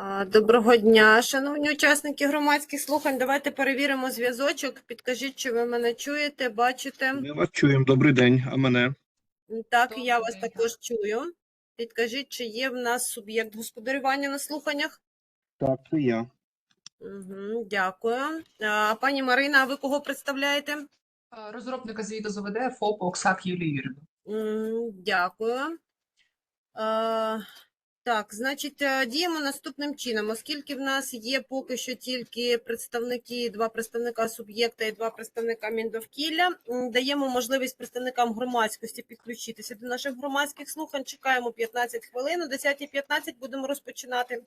А, Доброго дня, шановні учасники громадських слухань. Давайте перевіримо зв'язочок. Підкажіть, чи ви мене чуєте, бачите? Ми вас чуємо. Добрий день, а мене? Так, Добрий я вас день. також чую. Підкажіть, чи є в нас суб'єкт господарювання на слуханнях? Так, це я. Угу, дякую. А, пані Марина, а ви кого представляєте? Розробника звіту ЗВД ФОП Оксак Юлії Юрівна. Дякую. Е, Так, значить, е, діємо наступним чином. Оскільки в нас є поки що тільки представники, два представника суб'єкта і два представника Міндовкілля, даємо можливість представникам громадськості підключитися до наших громадських слухань. Чекаємо 15 хвилин. О 10.15 будемо розпочинати.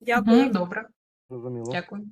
Дякую. Добре, Зрозуміло. дякую.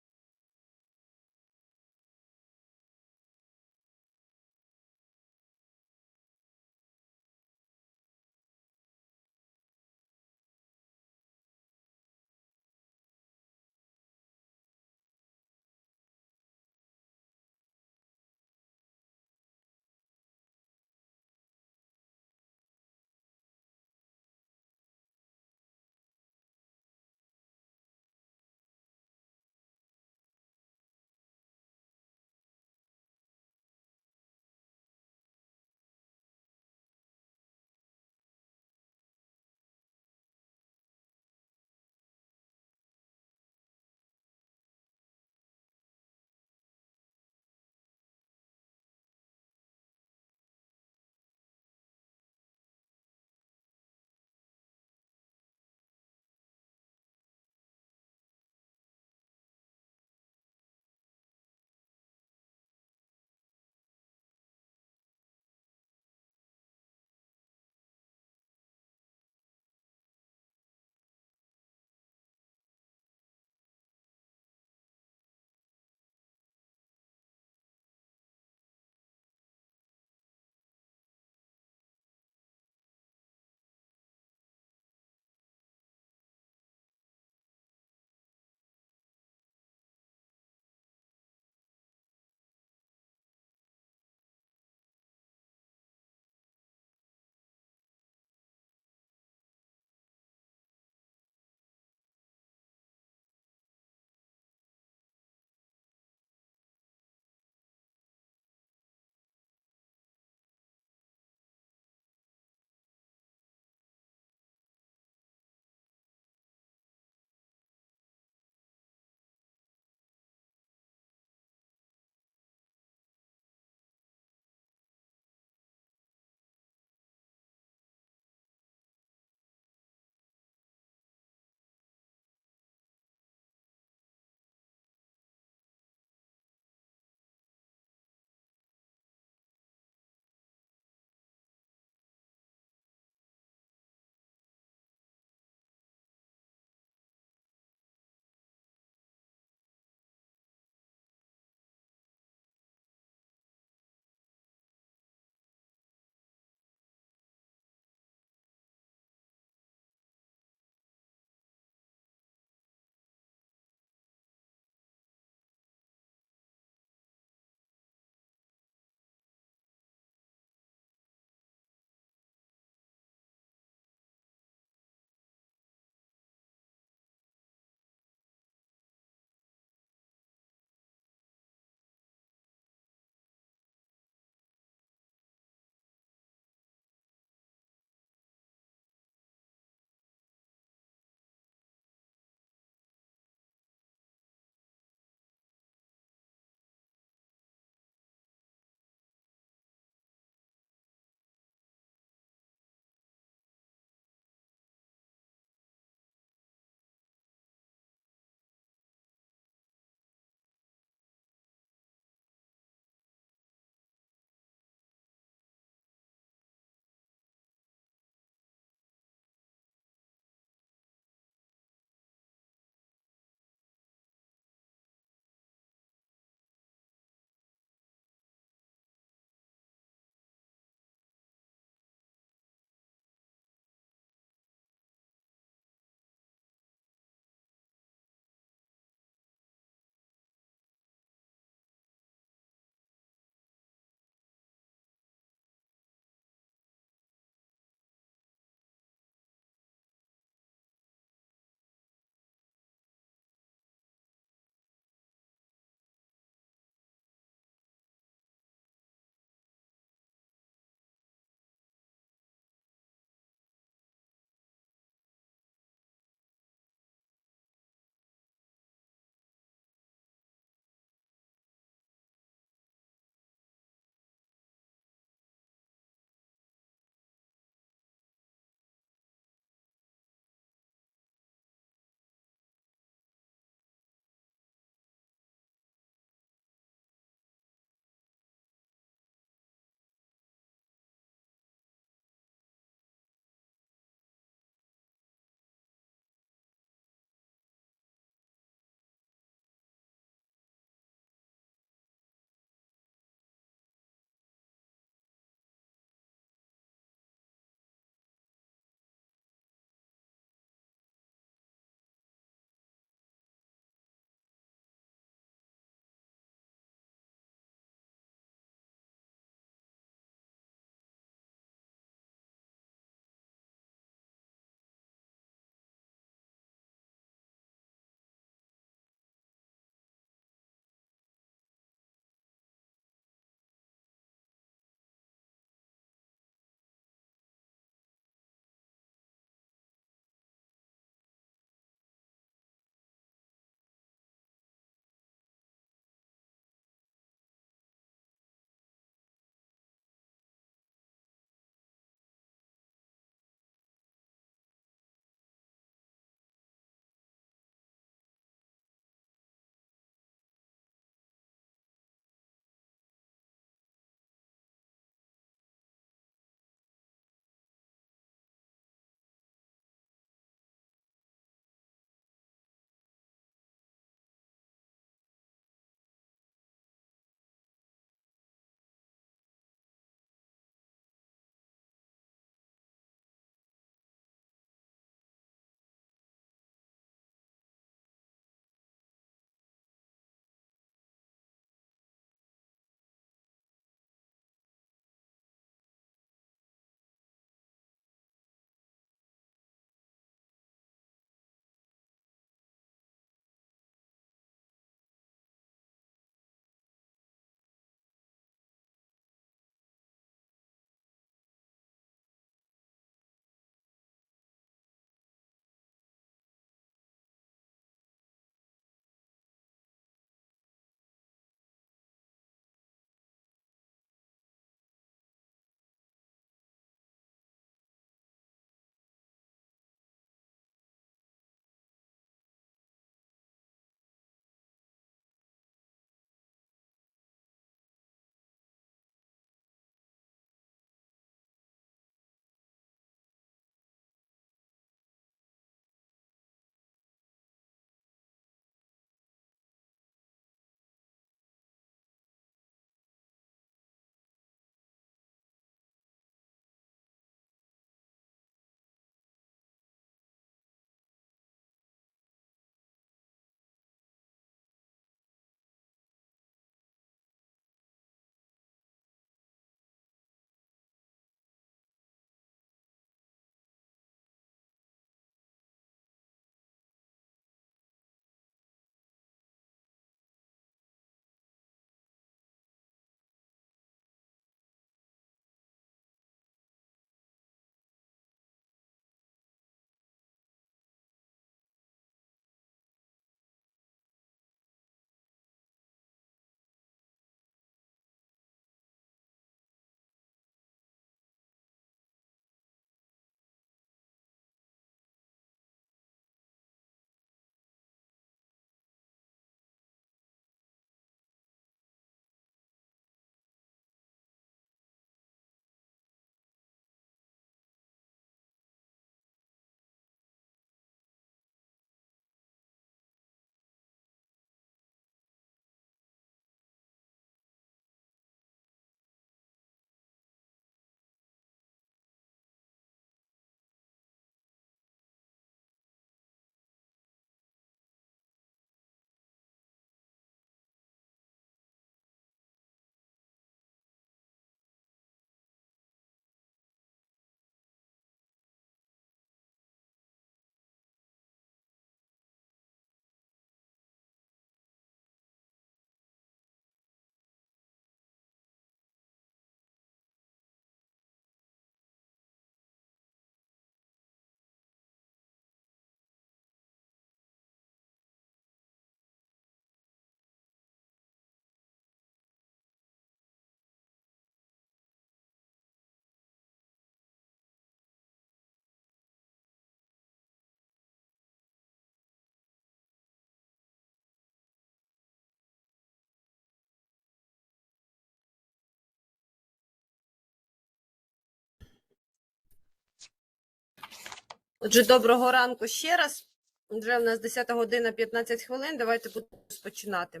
Отже, доброго ранку ще раз. Вже в нас 10 година 15 хвилин. Давайте будемо розпочинати.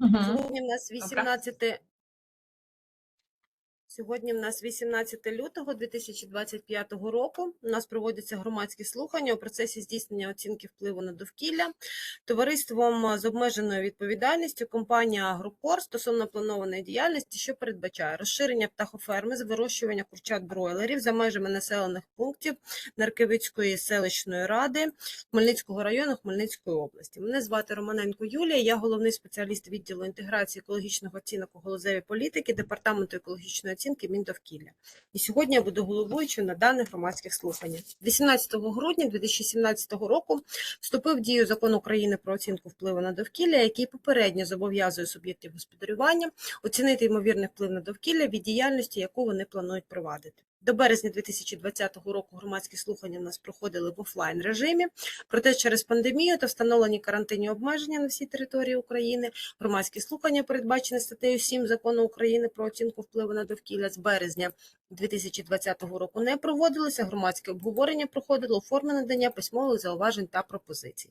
Угу. Сьогодні в нас 18 Сьогодні в нас 18 лютого 2025 року. У нас проводяться громадські слухання у процесі здійснення оцінки впливу на довкілля товариством з обмеженою відповідальністю компанія Агрокор стосовно планованої діяльності, що передбачає розширення птахоферми з вирощування курчат бройлерів за межами населених пунктів Наркевицької селищної ради Хмельницького району Хмельницької області. Мене звати Романенко Юлія. Я головний спеціаліст відділу інтеграції екологічних оцінок у галузевій політики департаменту екологічної оцінки Міндовкілля. І сьогодні я буду головуючою на даних громадських слуханнях. 18 грудня 2017 року вступив в дію закон України про оцінку впливу на довкілля, який попередньо зобов'язує суб'єктів господарювання оцінити ймовірний вплив на довкілля від діяльності, яку вони планують провадити. До березня 2020 року громадські слухання в нас проходили в офлайн режимі. Проте через пандемію та встановлені карантинні обмеження на всій території України громадські слухання, передбачені статтею 7 закону України про оцінку впливу на довкілля з березня 2020 року не проводилися. Громадське обговорення проходило у формі надання письмових зауважень та пропозицій.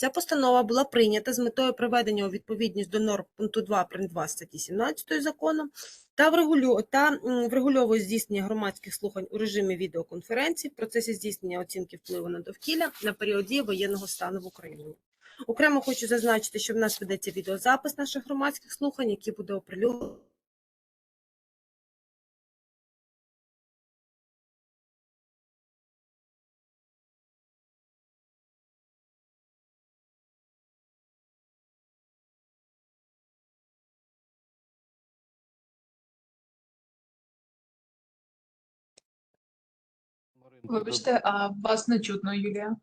Ця постанова була прийнята з метою приведення у відповідність до норм пункту 2 прим. 2 статті 17 закону та, врегулю... та врегульовує здійснення громадських слухань у режимі відеоконференцій в процесі здійснення оцінки впливу на довкілля на період дії воєнного стану в Україні. Окремо хочу зазначити, що в нас ведеться відеозапис наших громадських слухань, який буде оприлюднений Вибачте, а вас не чутно, Юлія.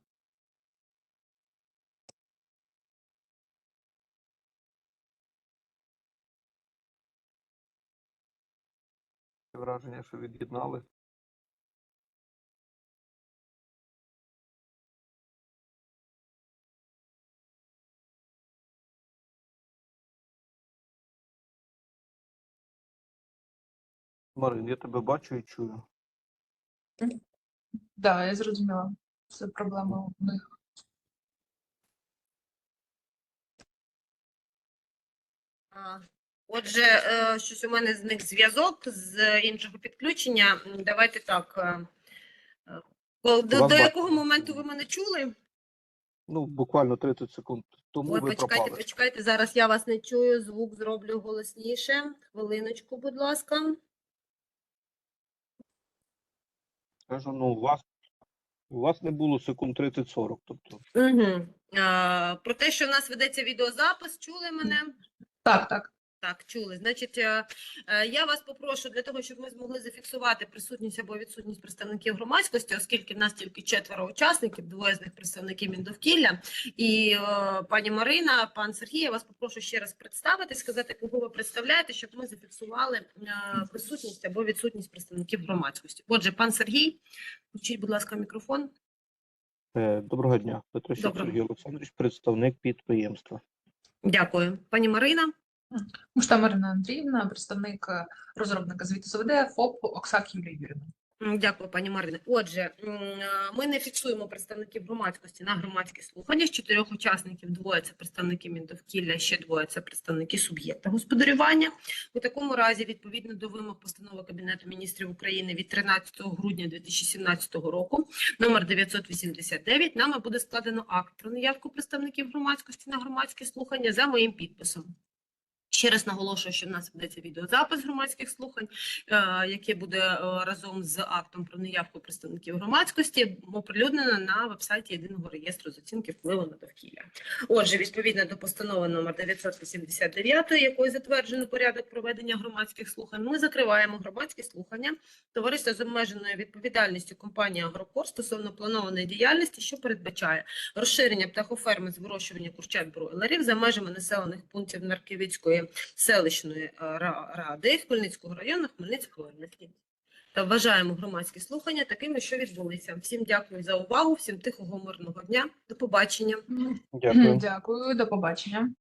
враження, що від'єднали. Марин, я тебе бачу і чую. Так, да, я зрозуміла. Це проблема у них. Отже, е, щось у мене з них зв'язок з іншого підключення. Давайте так. е, е, До, до якого моменту ви мене чули? Ну, буквально 30 секунд тому Ой, ви почекайте, пропали. почекайте, зараз я вас не чую, звук зроблю голосніше. Хвилиночку, будь ласка. Кажу, ну, у вас, у вас не було секунд 30-40, тобто. Угу. А, про те, що в нас ведеться відеозапис, чули мене? Так, так. Так, чули. Значить, е, е, я вас попрошу для того, щоб ми змогли зафіксувати присутність або відсутність представників громадськості, оскільки в нас тільки четверо учасників, двоє з них представників Міндовкілля. І е, пані Марина, пан Сергій, я вас попрошу ще раз представити, сказати, кого ви представляєте, щоб ми зафіксували присутність або відсутність представників громадськості. Отже, пан Сергій, включіть, будь ласка, мікрофон. Доброго дня, Доброго. Сергій Олександрович, представник підприємства. Дякую. Пані Марина. Мушта Марина Андріївна, представник е, розробника звіту ЗВД ФОП Оксак Юлія Юрівна. Дякую, пані Марине. Отже, ми не фіксуємо представників громадськості на громадські слухання. З чотирьох учасників двоє це представники Міндовкілля, ще двоє це представники суб'єкта господарювання. У такому разі, відповідно до вимог постанови Кабінету міністрів України від 13 грудня 2017 року, номер 989, нами буде складено акт про наявку представників громадськості на громадські слухання за моїм підписом. Ще раз наголошую, що в нас ведеться відеозапис громадських слухань, е, яке буде е, разом з актом про неявку представників громадськості оприлюднено на вебсайті єдиного реєстру з оцінки впливу на довкілля. Отже, відповідно до постанови номер 989, якою затверджено порядок проведення громадських слухань, ми закриваємо громадські слухання товариства з обмеженою відповідальністю компанії Агрокор стосовно планованої діяльності, що передбачає розширення птахоферми з вирощування курчат бройлерів за межами населених пунктів Нарківської селищної е, ради Хмельницького району Хмельницької області. Та вважаємо громадські слухання такими, що відбулися. Всім дякую за увагу, всім тихого мирного дня. До побачення. Дякую. Дякую, до побачення.